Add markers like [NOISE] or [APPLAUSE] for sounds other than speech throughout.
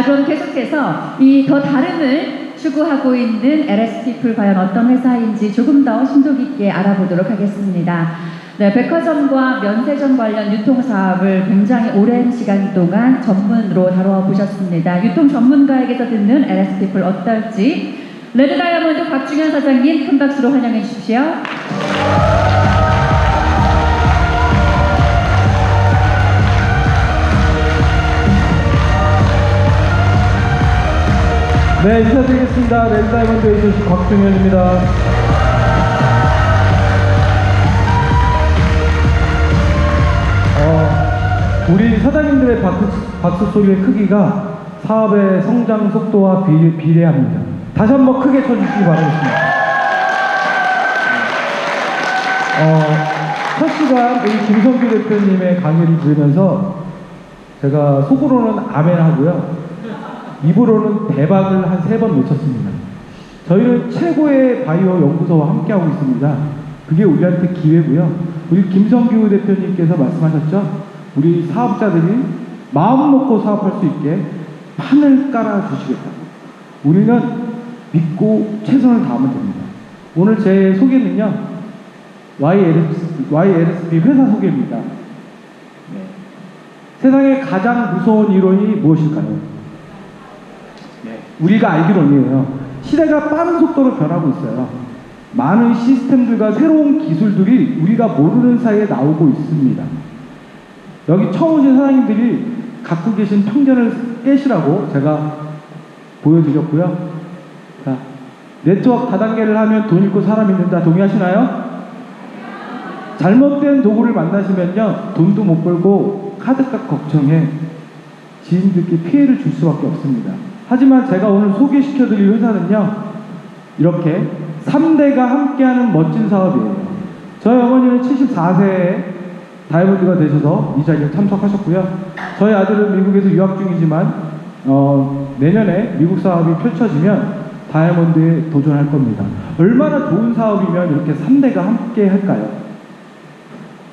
자, 그럼 계속해서 이 더 다름을 추구하고 있는 LSP풀 과연 어떤 회사인지 조금 더 심도 깊게 알아보도록 하겠습니다. 네, 백화점과 면세점 관련 유통 사업을 굉장히 오랜 시간 동안 전문으로 다뤄 보셨습니다. 유통 전문가에게서 듣는 LSP풀 어떨지 레드 다이아몬드 곽중현 사장님 큰 박수로 환영해 주십시오. 네, 인사드리겠습니다. 랜다이먼드 에이전시 곽중현입니다. 어, 우리 사장님들의 박수, 박수 소리의 크기가 사업의 성장 속도와 비, 비례합니다. 다시 한번 크게 쳐주시기 바라겠습니다. 어, 첫 시간 우리 김성규 대표님의 강의를 들으면서 제가 속으로는 아멘 하고요. 입으로는 대박을 한 세번 외쳤습니다. 저희는 최고의 바이오 연구소와 함께하고 있습니다. 그게 우리한테 기회고요. 우리 김성규 대표님께서 말씀하셨죠? 우리 사업자들이 마음 먹고 사업할 수 있게 판을 깔아주시겠다고. 우리는 믿고 최선을 다하면 됩니다. 오늘 제 소개는요, YLSP, YLSP 회사 소개입니다. 네. 세상에 가장 무서운 이론이 무엇일까요? 우리가 알기로는요. 시대가 빠른 속도로 변하고 있어요. 많은 시스템들과 새로운 기술들이 우리가 모르는 사이에 나오고 있습니다. 여기 처음 오신 사장님들이 갖고 계신 편견을 깨시라고 제가 보여드렸고요. 자, 네트워크 다단계를 하면 돈 잃고 사람 잃는다. 동의하시나요? 잘못된 도구를 만나시면요. 돈도 못 벌고 카드값 걱정에 지인들께 피해를 줄 수밖에 없습니다. 하지만 제가 오늘 소개시켜드릴 회사는요, 이렇게 3대가 함께하는 멋진 사업이에요. 저희 어머니는 74세에 다이아몬드가 되셔서 이 자리에 참석하셨고요. 저희 아들은 미국에서 유학 중이지만, 어, 내년에 미국 사업이 펼쳐지면 다이아몬드에 도전할 겁니다. 얼마나 좋은 사업이면 이렇게 3대가 함께 할까요?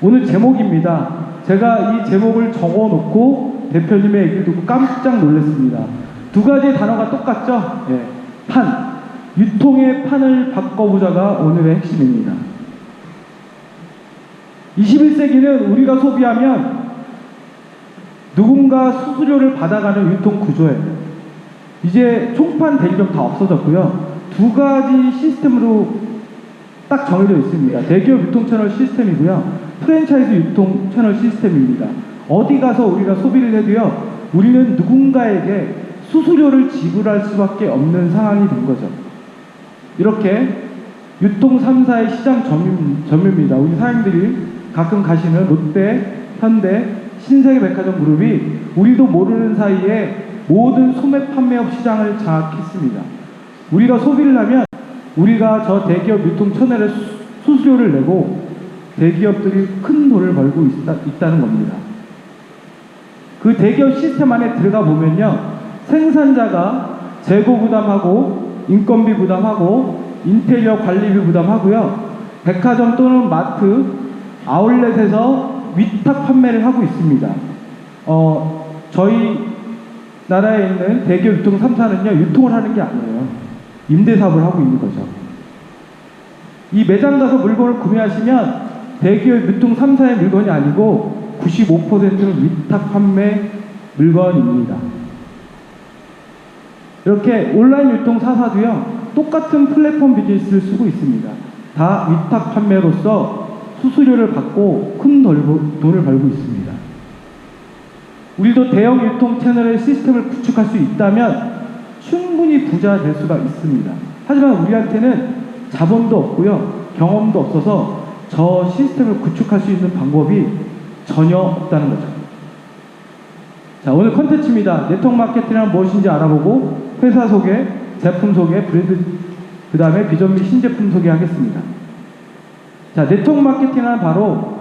오늘 제목입니다. 제가 이 제목을 적어 놓고 대표님의 얘기를 듣고 깜짝 놀랐습니다. 두 가지 단어가 똑같죠? 예. 판. 유통의 판을 바꿔보자가 오늘의 핵심입니다. 21세기는 우리가 소비하면 누군가 수수료를 받아가는 유통 구조예요. 이제 총판 대리점 다 없어졌고요. 두 가지 시스템으로 딱 정해져 있습니다. 대기업 유통 채널 시스템이고요. 프랜차이즈 유통 채널 시스템입니다. 어디 가서 우리가 소비를 해도요. 우리는 누군가에게 수수료를 지불할 수밖에 없는 상황이 된 거죠. 이렇게 유통 3사의 시장 점유, 점유입니다. 우리 사장님들이 가끔 가시는 롯데, 현대, 신세계백화점 그룹이 우리도 모르는 사이에 모든 소매 판매업 시장을 장악했습니다. 우리가 소비를 하면 우리가 저 대기업 유통 수- 수수료를 내고 대기업들이 큰 돈을 벌고 있다, 있다는 겁니다. 그 대기업 시스템 안에 들어가 보면요. 생산자가 재고 부담하고 인건비 부담하고 인테리어 관리비 부담하고요. 백화점 또는 마트, 아울렛에서 위탁 판매를 하고 있습니다. 어, 저희 나라에 있는 대기업 유통 3사는요, 유통을 하는 게 아니에요. 임대 사업을 하고 있는 거죠. 이 매장 가서 물건을 구매하시면 대기업 유통 3사의 물건이 아니고 95%는 위탁 판매 물건입니다. 이렇게 온라인 유통 사사도요, 똑같은 플랫폼 비즈니스를 쓰고 있습니다. 다 위탁 판매로서 수수료를 받고 큰 돌- 돈을 벌고 있습니다. 우리도 대형 유통 채널의 시스템을 구축할 수 있다면 충분히 부자 될 수가 있습니다. 하지만 우리한테는 자본도 없고요, 경험도 없어서 저 시스템을 구축할 수 있는 방법이 전혀 없다는 거죠. 자, 오늘 컨텐츠입니다. 네트워크 마케팅은 무엇인지 알아보고 회사 소개, 제품 소개, 브랜드 그 다음에 비전 및 신제품 소개하겠습니다. 자, 네트워크 마케팅은 바로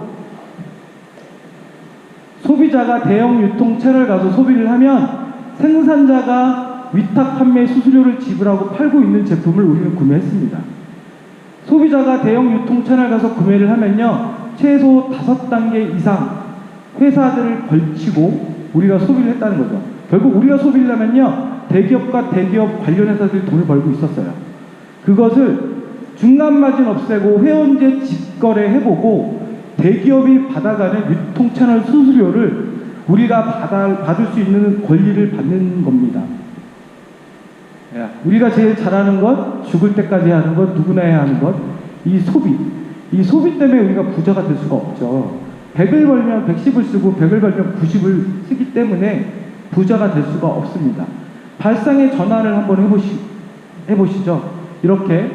소비자가 대형 유통 채널 가서 소비를 하면 생산자가 위탁 판매 수수료를 지불하고 팔고 있는 제품을 우리는 구매했습니다. 소비자가 대형 유통 채널 가서 구매를 하면요, 최소 다섯 단계 이상 회사들을 걸치고 우리가 소비를 했다는 거죠. 결국 우리가 소비를 하면요 대기업과 대기업 관련 회사들이 돈을 벌고 있었어요. 그것을 중간 마진 없애고 회원제 직거래 해보고 대기업이 받아가는 유통 채널 수수료를 우리가 받아, 받을 수 있는 권리를 받는 겁니다. 야, 우리가 제일 잘하는 것, 죽을 때까지 하는 것, 누구나 해야 하는 것, 이 소비. 이 소비 때문에 우리가 부자가 될 수가 없죠. 100을 벌면 110을 쓰고 100을 벌면 90을 쓰기 때문에 부자가 될 수가 없습니다. 발상의 전환을 한번 해보시, 해보시죠. 이렇게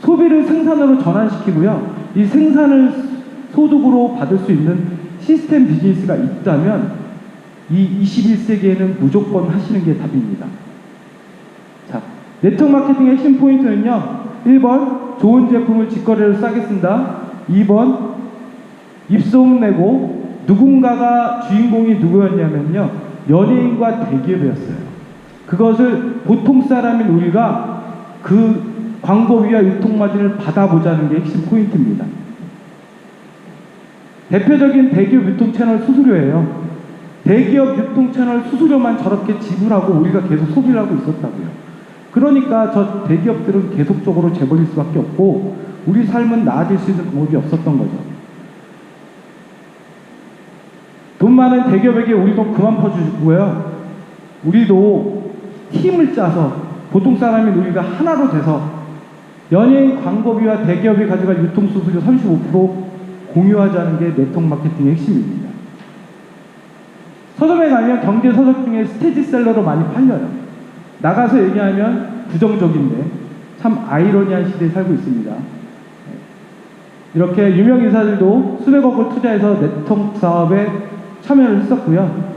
소비를 생산으로 전환시키고요. 이 생산을 소득으로 받을 수 있는 시스템 비즈니스가 있다면 이 21세기에는 무조건 하시는 게 답입니다. 자, 네트워크 마케팅의 핵심 포인트는요. 1번, 좋은 제품을 직거래로 싸게 쓴다. 2번, 입소문 내고 누군가가 주인공이 누구였냐면요. 연예인과 대기업이었어요. 그것을 보통 사람인 우리가 그 광고비와 유통마진을 받아보자는 게 핵심 포인트입니다. 대표적인 대기업 유통 채널 수수료예요. 대기업 유통 채널 수수료만 저렇게 지불하고 우리가 계속 소비를 하고 있었다고요. 그러니까 저 대기업들은 계속적으로 재벌일 수밖에 없고 우리 삶은 나아질 수 있는 방법이 없었던 거죠. 돈 많은 대기업에게 우리도 그만 퍼주고요. 우리도 팀을 짜서 보통 사람인 우리가 하나로 돼서 연예인 광고비와 대기업이 가져갈 유통수수료 35% 공유하자는 게 네트워크 마케팅의 핵심입니다. 서점에 가면 경제 서적 중에 스테디셀러로 많이 팔려요. 나가서 얘기하면 부정적인데 참 아이러니한 시대에 살고 있습니다. 이렇게 유명 인사들도 수백억을 투자해서 네트워크 사업에 참여를 했었고요.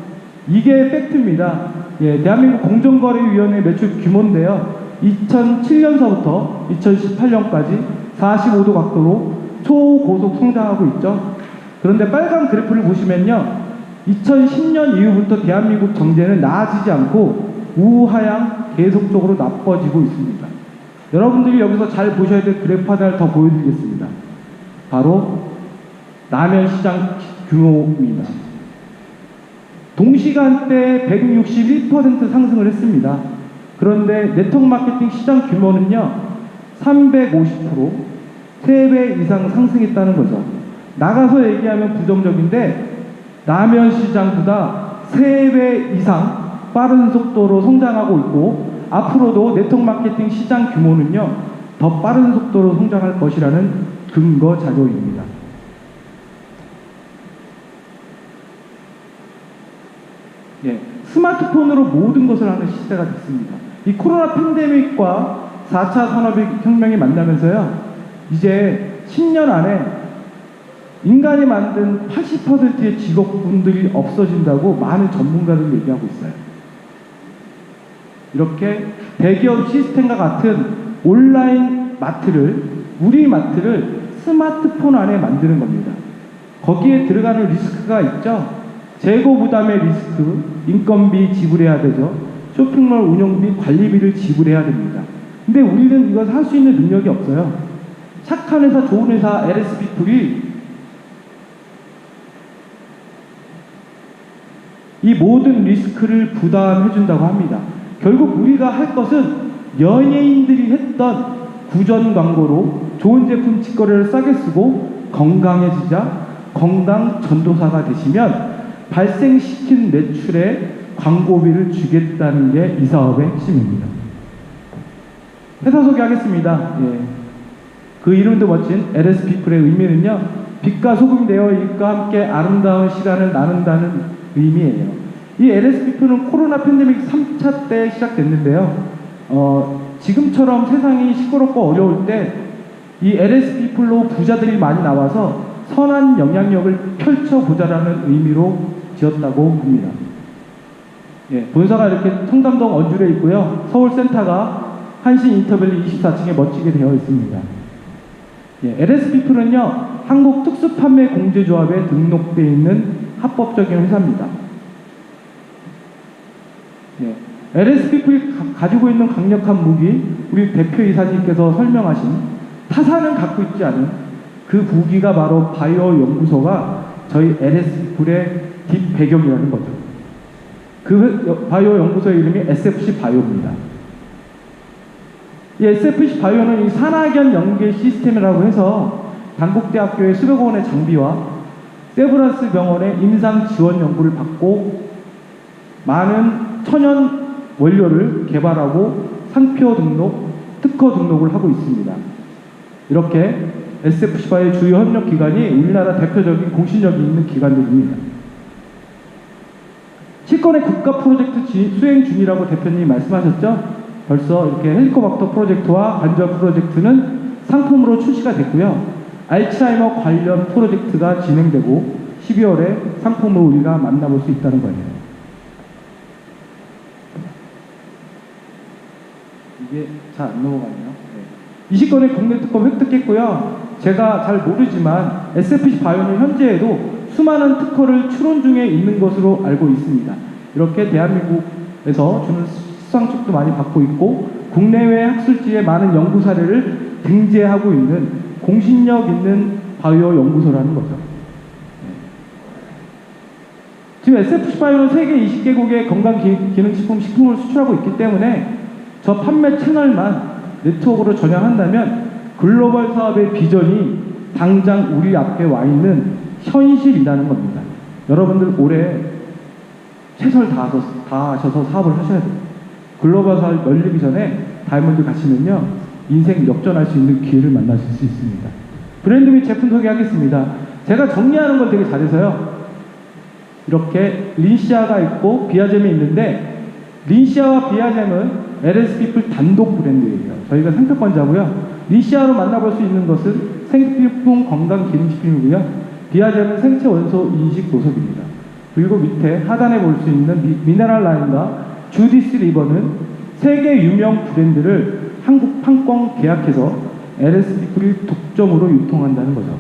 이게 팩트입니다. 예, 대한민국 공정거래위원회 매출 규모인데요. 2007년서부터 2018년까지 45도 각도로 초고속 성장하고 있죠. 그런데 빨간 그래프를 보시면요. 2010년 이후부터 대한민국 경제는 나아지지 않고 우하향 계속적으로 나빠지고 있습니다. 여러분들이 여기서 잘 보셔야 될 그래프 하나를 더 보여드리겠습니다. 바로 라면 시장 규모입니다. 동시간대 161% 상승을 했습니다. 그런데 네트워크 마케팅 시장 규모는요, 350%, 3배 이상 상승했다는 거죠. 나가서 얘기하면 부정적인데, 라면 시장보다 3배 이상 빠른 속도로 성장하고 있고, 앞으로도 네트워크 마케팅 시장 규모는요, 더 빠른 속도로 성장할 것이라는 근거 자료입니다. 예, 스마트폰으로 모든 것을 하는 시대가 됐습니다. 이 코로나 팬데믹과 4차 산업혁명이 만나면서요, 이제 10년 안에 인간이 만든 80%의 직업군들이 없어진다고 많은 전문가들이 얘기하고 있어요. 이렇게 대기업 시스템과 같은 온라인 마트를, 우리 마트를 스마트폰 안에 만드는 겁니다. 거기에 들어가는 리스크가 있죠. 재고 부담의 리스크, 인건비 지불해야 되죠. 쇼핑몰 운영비, 관리비를 지불해야 됩니다. 근데 우리는 이것을 할수 있는 능력이 없어요. 착한 회사, 좋은 회사, LS 피플이 이 모든 리스크를 부담해준다고 합니다. 결국 우리가 할 것은 연예인들이 했던 구전 광고로 좋은 제품 직거래를 싸게 쓰고 건강해지자 건강 전도사가 되시면 발생시킨 매출에 광고비를 주겠다는 게 이 사업의 핵심입니다. 회사 소개하겠습니다. 예. 그 이름도 멋진 LS 피플의 의미는요, 빛과 소금이 되어 일과 함께 아름다운 시간을 나눈다는 의미예요. 이 LS 피플은 코로나 팬데믹 3차 때 시작됐는데요. 어, 지금처럼 세상이 시끄럽고 어려울 때 이 LS 피플로 부자들이 많이 나와서 선한 영향력을 펼쳐보자라는 의미로 지었다고 합니다. 예, 본사가 이렇게 청담동 언줄에 있고요. 서울센터가 한신 인터밸리 24층에 멋지게 되어 있습니다. 예, LS 피플은요, 한국 특수판매공제조합에 등록되어 있는 합법적인 회사입니다. 예, LS 피플이 가, 가지고 있는 강력한 무기, 우리 대표이사님께서 설명하신 타사는 갖고 있지 않은 그 무기가 바로 바이오 연구소가 저희 LS 피플의 뒷 배경이라는 거죠. 그 여- 바이오 연구소의 이름이 SFC 바이오입니다. 이 SFC 바이오는 이 산학연 연계 시스템이라고 해서 단국대학교의 수백억 원의 장비와 세브란스 병원의 임상 지원 연구를 받고 많은 천연 원료를 개발하고 상표 등록, 특허 등록을 하고 있습니다. 이렇게 SFC와의 주요 협력 기관이 우리나라 대표적인 공신력이 있는 기관들입니다. 실권의 국가 프로젝트 지- 수행 중이라고 대표님이 말씀하셨죠? 벌써 이렇게 헬리코박터 프로젝트와 관절 프로젝트는 상품으로 출시가 됐고요. 알츠하이머 관련 프로젝트가 진행되고 12월에 상품을 우리가 만나볼 수 있다는 거예요. 이게 잘 안 넘어가네요. 네. 20건의 국내 특검 획득했고요. 제가 잘 모르지만 SFC 바이오는 현재에도 수많은 특허를 추론 중에 있는 것으로 알고 있습니다. 이렇게 대한민국에서 주는 수상축도 많이 받고 있고 국내외 학술지의 많은 연구 사례를 등재하고 있는 공신력 있는 바이오 연구소라는 거죠. 네. 지금 SFC 바이오는 세계 20개국의 건강기능식품 식품을 수출하고 있기 때문에 저 판매 채널만 네트워크로 전향한다면 글로벌 사업의 비전이 당장 우리 앞에 와 있는 현실이라는 겁니다. 여러분들 올해 최선을 다하셔서, 다하셔서 사업을 하셔야 돼요. 글로벌 사업 열리기 전에 다이아몬드 가시면요 인생 역전할 수 있는 기회를 만나실 수 있습니다. 브랜드 및 제품 소개하겠습니다. 제가 정리하는 걸 되게 잘해서요. 이렇게 린시아가 있고 비아젬이 있는데 린시아와 비아젬은 LS피플 단독 브랜드예요. 저희가 상표권자고요. 린시아로 만나볼 수 있는 것은 생필품 건강 기능식품이고요. 비아젬은 생체 원소 인식 노석입니다. 그리고 밑에 하단에 볼 수 있는 미, 미네랄 라인과 주디스 리버는 세계 유명 브랜드를 한국 판권 계약해서 LS피플이 독점으로 유통한다는 거죠.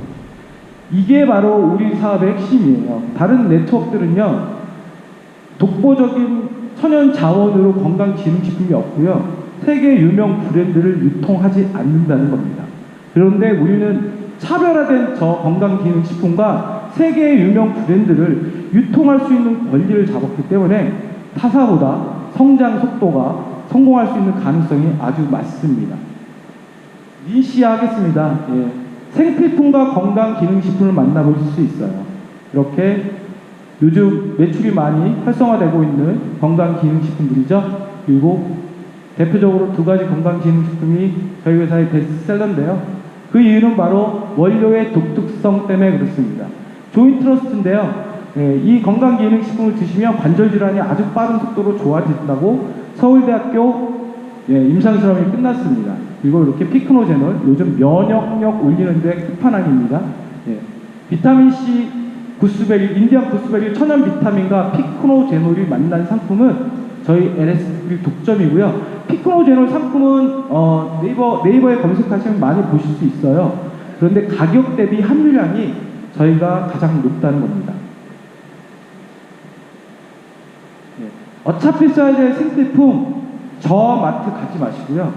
이게 바로 우리 사업의 핵심이에요. 다른 네트워크들은요, 독보적인 천연 자원으로 건강 기능식품이 없고요, 세계 유명 브랜드를 유통하지 않는다는 겁니다. 그런데 우리는 차별화된 저 건강 기능식품과 세계의 유명 브랜드를 유통할 수 있는 권리를 잡았기 때문에 타사보다 성장 속도가 성공할 수 있는 가능성이 아주 많습니다. 니시아 하겠습니다. 예. 생필품과 건강 기능식품을 만나볼 수 있어요. 이렇게 요즘 매출이 많이 활성화되고 있는 건강 기능식품들이죠. 그리고 대표적으로 두 가지 건강 기능식품이 저희 회사의 베스트셀러인데요. 그 이유는 바로 원료의 독특성 때문에 그렇습니다. 조인트러스트인데요. 예, 이 건강 기능식품을 드시면 관절 질환이 아주 빠른 속도로 좋아진다고 서울대학교 예, 임상 실험이 끝났습니다. 그리고 이렇게 피크노제놀 요즘 면역력 올리는데 끝판왕입니다. 예, 비타민 C 구스베리 인디안 구스베리 천연 비타민과 피크노제놀이 만난 상품은 저희 LSP 독점이고요. 피크노제놀 상품은 어, 네이버 네이버에 검색하시면 많이 보실 수 있어요. 그런데 가격 대비 함유량이 저희가 가장 높다는 겁니다. 예. 어차피 써야 될 생필품 저 마트 가지 마시고요.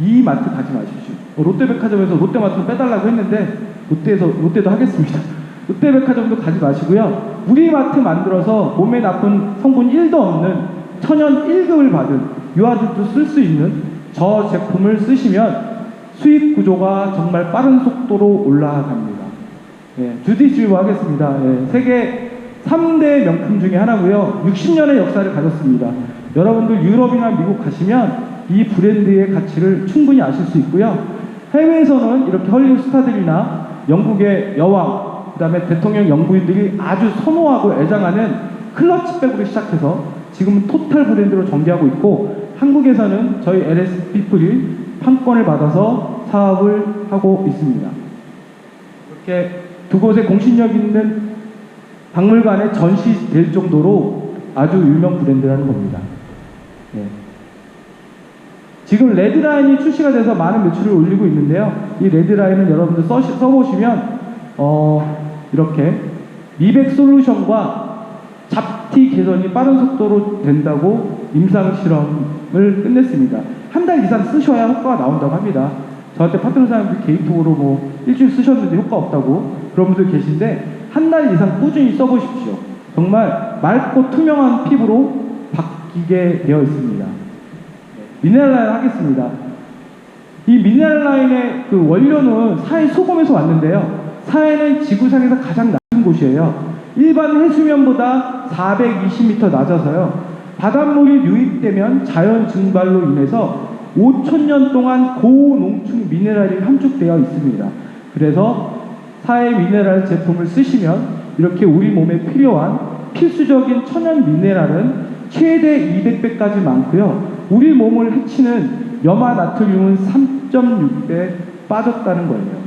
이 마트 가지 마십시오. 어, 롯데백화점에서 롯데마트 빼달라고 했는데 롯데에서 롯데도 하겠습니다. [LAUGHS] 롯데백화점도 가지 마시고요. 우리 마트 만들어서 몸에 나쁜 성분 1도 없는 천연 1급을 받은 유아들도 쓸 수 있는 저 제품을 쓰시면 수익 구조가 정말 빠른 속도로 올라갑니다. 예, 주디스리버 하겠습니다. 예, 세계 3대 명품 중에 하나고요. 60년의 역사를 가졌습니다. 여러분들 유럽이나 미국 가시면 이 브랜드의 가치를 충분히 아실 수 있고요. 해외에서는 이렇게 헐리우드 스타들이나 영국의 여왕, 그 다음에 대통령 영부인들이 아주 선호하고 애장하는 클러치백으로 시작해서 지금은 토탈 브랜드로 전개하고 있고 한국에서는 저희 LS 피플이 판권을 받아서 사업을 하고 있습니다. 이렇게 두 곳의 공신력 있는 박물관에 전시될 정도로 아주 유명 브랜드라는 겁니다. 예. 지금 레드라인이 출시가 돼서 많은 매출을 올리고 있는데요. 이 레드라인은 여러분들 써, 써보시면 어, 이렇게 미백 솔루션과 잡티 개선이 빠른 속도로 된다고 임상 실험을 끝냈습니다. 한 달 이상 쓰셔야 효과가 나온다고 합니다. 저한테 파트너 사람들 개인톡으로 뭐 일주일 쓰셨는데 효과 없다고 그런 분들 계신데 한 달 이상 꾸준히 써보십시오. 정말 맑고 투명한 피부로 바뀌게 되어 있습니다. 미네랄 라인 하겠습니다. 이 미네랄 라인의 그 원료는 사해 소금에서 왔는데요. 사해는 지구상에서 가장 낮은 곳이에요. 일반 해수면보다 420m 낮아서요. 바닷물이 유입되면 자연 증발로 인해서 5천년 동안 고농축 미네랄이 함축되어 있습니다. 그래서 사해 미네랄 제품을 쓰시면 이렇게 우리 몸에 필요한 필수적인 천연 미네랄은 최대 200배까지 많고요. 우리 몸을 해치는 염화 나트륨은 3.6배 빠졌다는 거예요.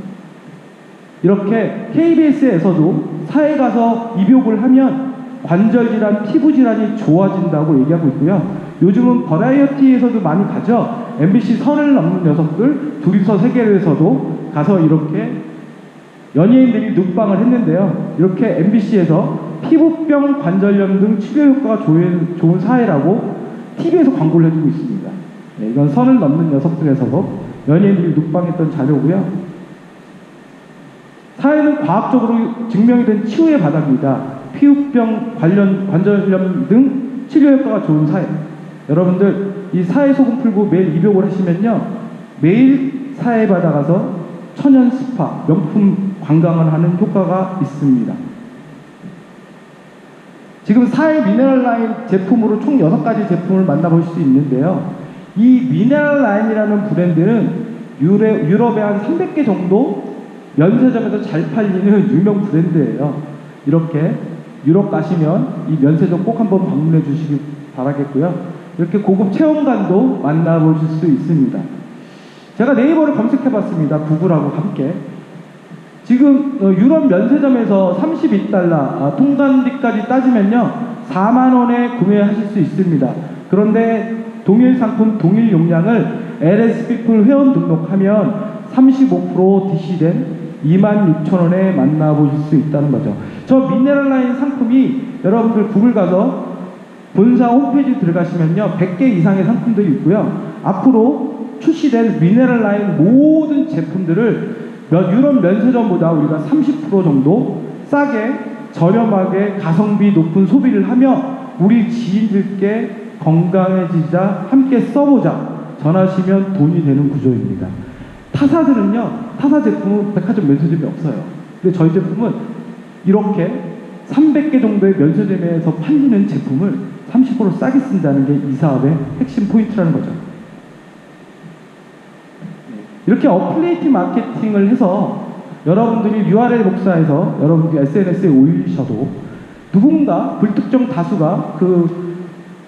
이렇게 KBS에서도 사회 가서 입욕을 하면 관절 질환, 피부 질환이 좋아진다고 얘기하고 있고요. 요즘은 버라이어티에서도 많이 가죠. MBC 선을 넘는 녀석들 둘이서 세계에서도 가서 이렇게 연예인들이 눕방을 했는데요. 이렇게 MBC에서 피부병, 관절염 등 치료 효과가 좋은, 좋은 사회라고 TV에서 광고를 해주고 있습니다. 네, 이건 선을 넘는 녀석들에서도 연예인들이 눕방했던 자료고요. 사회는 과학적으로 증명이 된 치유의 바닥입니다. 피부병, 관련 관절염 등 치료 효과가 좋은 사회. 여러분들 이 사회 소금 풀고 매일 입욕을 하시면요, 매일 사회 바다 가서 천연 스파 명품 관광을 하는 효과가 있습니다. 지금 사회 미네랄 라인 제품으로 총 6가지 제품을 만나보실 수 있는데요. 이 미네랄 라인이라는 브랜드는 유럽, 유럽에 한 300개 정도 면세점에서 잘 팔리는 유명 브랜드예요. 이렇게 유럽 가시면 이 면세점 꼭 한번 방문해 주시기 바라겠고요. 이렇게 고급 체험관도 만나보실 수 있습니다. 제가 네이버를 검색해 봤습니다. 구글하고 함께. 지금 어, 유럽 면세점에서 32달러 아, 통관비까지 따지면요 4만 원에 구매하실 수 있습니다. 그런데 동일 상품 동일 용량을 LSP풀 회원 등록하면 35% DC된 2만 6천 원에 만나보실 수 있다는 거죠. 저 미네랄 라인 상품이 여러분들 구글 가서 본사 홈페이지 들어가시면요 100개 이상의 상품들이 있고요. 앞으로 출시된 미네랄 라인 모든 제품들을 몇 유럽 면세점보다 우리가 30% 정도 싸게 저렴하게 가성비 높은 소비를 하며 우리 지인들께 건강해지자 함께 써보자 전하시면 돈이 되는 구조입니다. 타사들은요 타사 제품은 백화점 면세점이 없어요. 근데 저희 제품은 이렇게 300개 정도의 면세점에서 팔리는 제품을 30% 싸게 쓴다는 게 이 사업의 핵심 포인트라는 거죠. 이렇게 어플레이트 마케팅을 해서 여러분들이 URL 복사해서 여러분들이 SNS에 올리셔도 누군가 불특정 다수가 그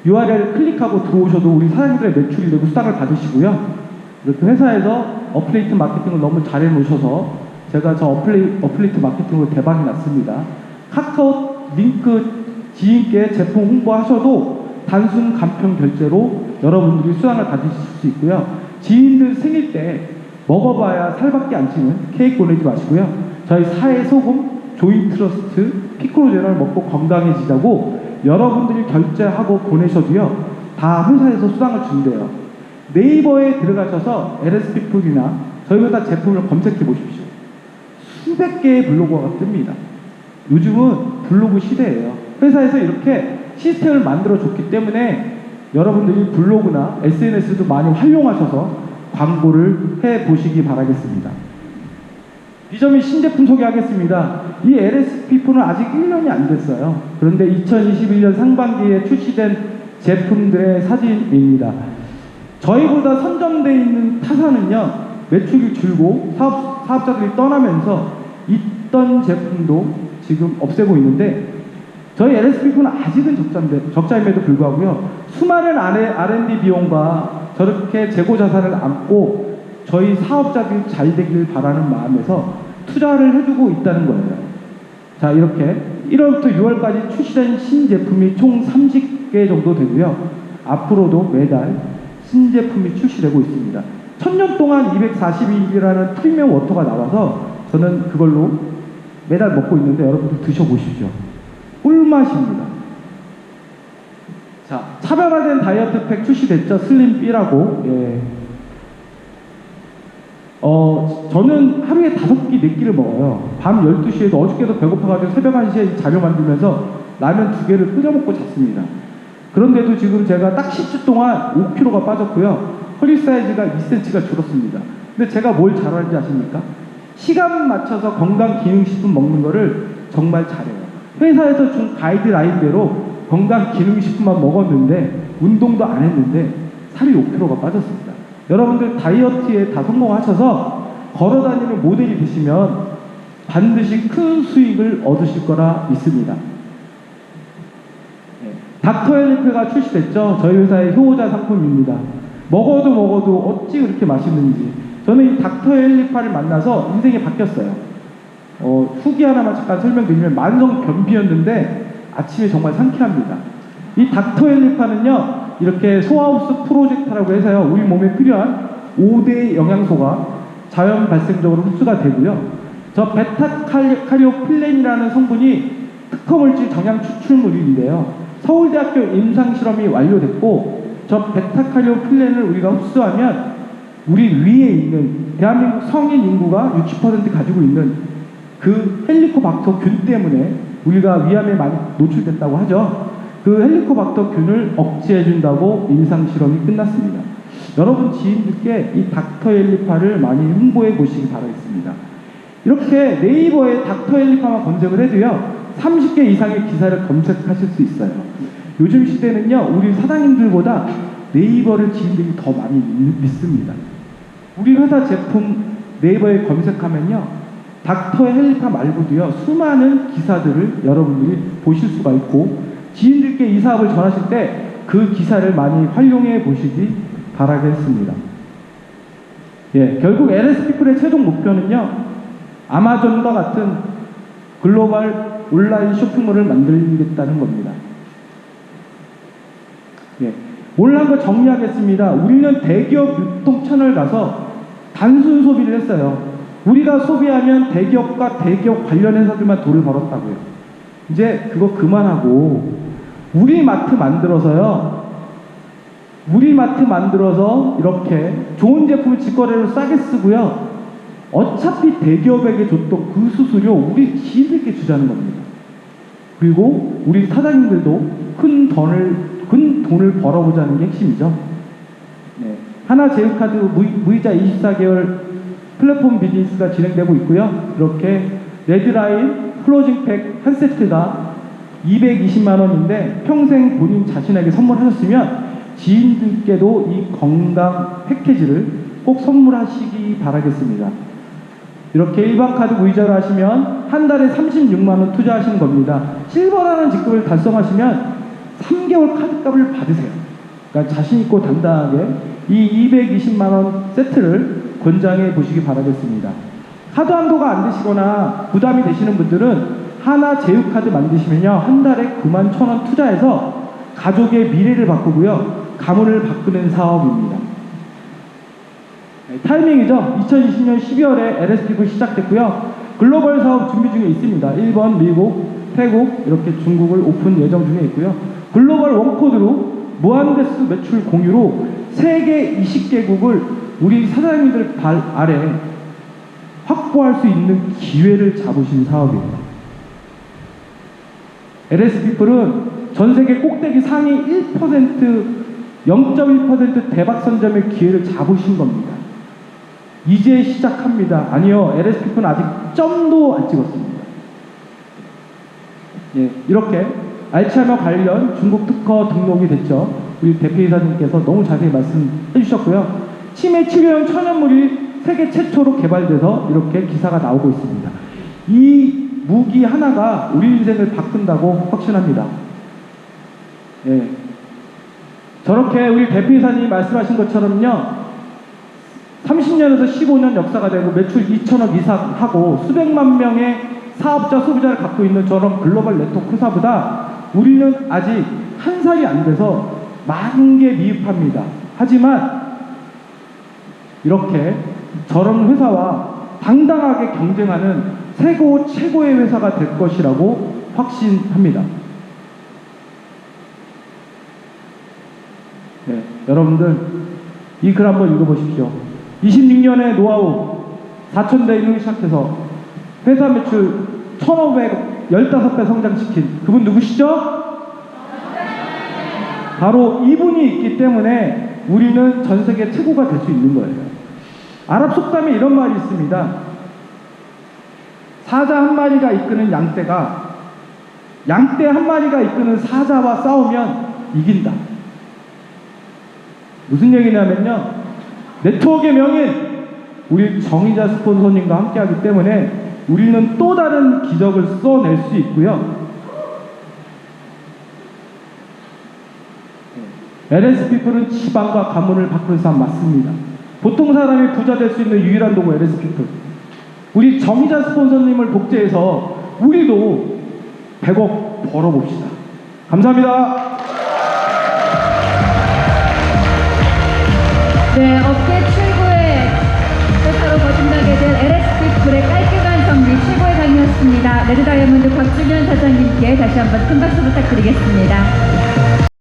URL 클릭하고 들어오셔도 우리 사장님들의 매출이 되고 수당을 받으시고요. 이렇게 회사에서 어플레이트 마케팅을 너무 잘해 놓으셔서 제가 저 어플레이, 어플레이트 마케팅으로 대박이 났습니다. 카카오 링크 지인께 제품 홍보하셔도 단순 간편 결제로 여러분들이 수당을 받으실 수 있고요. 지인들 생일 때 먹어봐야 살밖에 안 찌는 케이크 보내지 마시고요. 저희 사회 소금 조이 트러스트 피코로 제널 먹고 건강해지자고 여러분들이 결제하고 보내셔도요. 다 회사에서 수당을 준대요. 네이버에 들어가셔서 LSP풀이나 저희 회사 제품을 검색해 보십시오. 수백 개의 블로거가 뜹니다. 요즘은 블로그 시대예요. 회사에서 이렇게 시스템을 만들어 줬기 때문에 여러분들이 블로그나 SNS도 많이 활용하셔서 광고를 해 보시기 바라겠습니다. 비점이 신제품 소개하겠습니다. 이 LSP4는 아직 1년이 안 됐어요. 그런데 2021년 상반기에 출시된 제품들의 사진입니다. 저희보다 선점되어 있는 타사는요, 매출이 줄고 사업, 사업자들이 떠나면서 있던 제품도 지금 없애고 있는데, 저희 LSP는 아직은 적자인데, 적자임에도 불구하고요, 수많은 R&D 비용과 저렇게 재고 자산을 안고 저희 사업자들이 잘 되길 바라는 마음에서 투자를 해주고 있다는 거예요. 자, 이렇게 1월부터 6월까지 출시된 신제품이 총 30개 정도 되고요. 앞으로도 매달 신제품이 출시되고 있습니다. 천년 동안 242일이라는 프리미엄 워터가 나와서 저는 그걸로 매달 먹고 있는데 여러분들 드셔보십시오. 꿀맛입니다. 자, 차별화된 다이어트 팩 출시됐죠. 슬림 B라고. 예. 어, 저는 하루에 다섯 끼, 네 끼를 먹어요. 밤 12시에도 어저께도 배고파가지고 새벽 1시에 자료 만들면서 라면 두 개를 끓여 먹고 잤습니다. 그런데도 지금 제가 딱 10주 동안 5kg가 빠졌고요. 허리 사이즈가 2cm가 줄었습니다. 근데 제가 뭘 잘하는지 아십니까? 시간 맞춰서 건강 기능식품 먹는 거를 정말 잘해요. 회사에서 준 가이드라인대로 건강 기능식품만 먹었는데 운동도 안 했는데 살이 5kg가 빠졌습니다. 여러분들 다이어트에 다 성공하셔서 걸어다니는 모델이 되시면 반드시 큰 수익을 얻으실 거라 믿습니다. 네. 닥터 헬리프가 출시됐죠. 저희 회사의 효자 상품입니다. 먹어도 먹어도 어찌 그렇게 맛있는지. 저는 이 닥터 헬리파를 만나서 인생이 바뀌었어요. 어, 후기 하나만 잠깐 설명드리면 만성 변비였는데 아침에 정말 상쾌합니다. 이 닥터 헬리파는요, 이렇게 소하우스 프로젝트라고 해서요, 우리 몸에 필요한 5대 영양소가 자연 발생적으로 흡수가 되고요. 저 베타카리오필렌이라는 성분이 특허물질 정량 추출물인데요. 서울대학교 임상 실험이 완료됐고 저 베타카리오필렌을 우리가 흡수하면 우리 위에 있는 대한민국 성인 인구가 60% 가지고 있는 그 헬리코박터균 때문에 우리가 위암에 많이 노출됐다고 하죠. 그 헬리코박터균을 억제해준다고 임상 실험이 끝났습니다. 여러분 지인들께 이 닥터 헬리파를 많이 홍보해 보시기 바라겠습니다. 이렇게 네이버에 닥터 헬리파만 검색을 해도요, 30개 이상의 기사를 검색하실 수 있어요. 요즘 시대는요, 우리 사장님들보다 네이버를 지인들이 더 많이 믿- 믿습니다. 우리 회사 제품 네이버에 검색하면요, 닥터 헬리파 말고도요, 수많은 기사들을 여러분들이 보실 수가 있고, 지인들께 이 사업을 전하실 때 그 기사를 많이 활용해 보시기 바라겠습니다. 예, 결국 LS피플의 최종 목표는요, 아마존과 같은 글로벌 온라인 쇼핑몰을 만들겠다는 겁니다. 예, 올라한 거 정리하겠습니다. 우리는 대기업 유통 채널 가서 단순 소비를 했어요. 우리가 소비하면 대기업과 대기업 관련 회사들만 돈을 벌었다고요. 이제 그거 그만하고 우리 마트 만들어서요. 우리 마트 만들어서 이렇게 좋은 제품을 직거래로 싸게 쓰고요. 어차피 대기업에게 줬던 그 수수료 우리 지인들께 주자는 겁니다. 그리고 우리 사장님들도 큰 돈을 큰 돈을 벌어보자는 게 핵심이죠. 네. 하나 제휴카드 무이, 무이 자 24개월 플랫폼 비즈니스가 진행되고 있고요. 이렇게 레드라인 클로징 팩 한 세트가 220만 원인데 평생 본인 자신에게 선물하셨으면 지인들께도 이 건강 패키지를 꼭 선물하시기 바라겠습니다. 이렇게 일반 카드 무이자로 하시면 한 달에 36만 원 투자하시는 겁니다. 실버라는 직급을 달성하시면 3개월 카드값을 받으세요. 그러니까 자신 있고 당당하게 이 220만 원 세트를 권장해 보시기 바라겠습니다. 카드 한도가 안 되시거나 부담이 되시는 분들은 하나 제휴카드 만드시면요 한 달에 9만 천 원 투자해서 가족의 미래를 바꾸고요 가문을 바꾸는 사업입니다. 네, 타이밍이죠. 2020년 12월에 LSP가 시작됐고요. 글로벌 사업 준비 중에 있습니다. 일본, 미국, 태국 이렇게 중국을 오픈 예정 중에 있고요. 글로벌 원코드로 무한대수 매출 공유로 세계 20개국을 우리 사장님들 발 아래 확보할 수 있는 기회를 잡으신 사업입니다. LS피플은 전 세계 꼭대기 상위 1% 0.1% 대박 선점의 기회를 잡으신 겁니다. 이제 시작합니다. 아니요, LSP는 아직 점도 안 찍었습니다. 예, 이렇게 알츠하이머 관련 중국 특허 등록이 됐죠. 우리 대표이사님께서 너무 자세히 말씀해 주셨고요. 치매 치료용 천연물이 세계 최초로 개발돼서 이렇게 기사가 나오고 있습니다. 이 무기 하나가 우리 인생을 바꾼다고 확신합니다. 예. 저렇게 우리 대표이사님이 말씀하신 것처럼요. 30년에서 15년 역사가 되고 매출 2천억 이상 하고 수백만 명의 사업자, 소비자를 갖고 있는 저런 글로벌 네트워크 회사보다 우리는 아직 한 살이 안 돼서 많은 게 미흡합니다. 하지만 이렇게 저런 회사와 당당하게 경쟁하는 최고, 최고의 회사가 될 것이라고 확신합니다. 네, 여러분들 이 글 한번 읽어보십시오. 26년의 노하우 4천 대 1로 시작해서 회사 매출 1,500 15배 성장시킨 그분 누구시죠? 바로 이분이 있기 때문에 우리는 전 세계 최고가 될 수 있는 거예요. 아랍 속담에 이런 말이 있습니다. 사자 한 마리가 이끄는 양떼가 양떼 한 마리가 이끄는 사자와 싸우면 이긴다. 무슨 얘기냐면요. 네트워크의 명인 우리 정의자 스폰서님과 함께하기 때문에 우리는 또 다른 기적을 써낼 수 있고요. LS피플은 지방과 가문을 바꾸는 사람 맞습니다. 보통 사람이 부자 될 수 있는 유일한 도구 LS피플. 우리 정의자 스폰서님을 독재해서 우리도 100억 벌어봅시다. 감사합니다. 네, 최고의 강의였습니다. 레드 다이아몬드 곽준현 사장님께 다시 한번 큰 박수 부탁드리겠습니다.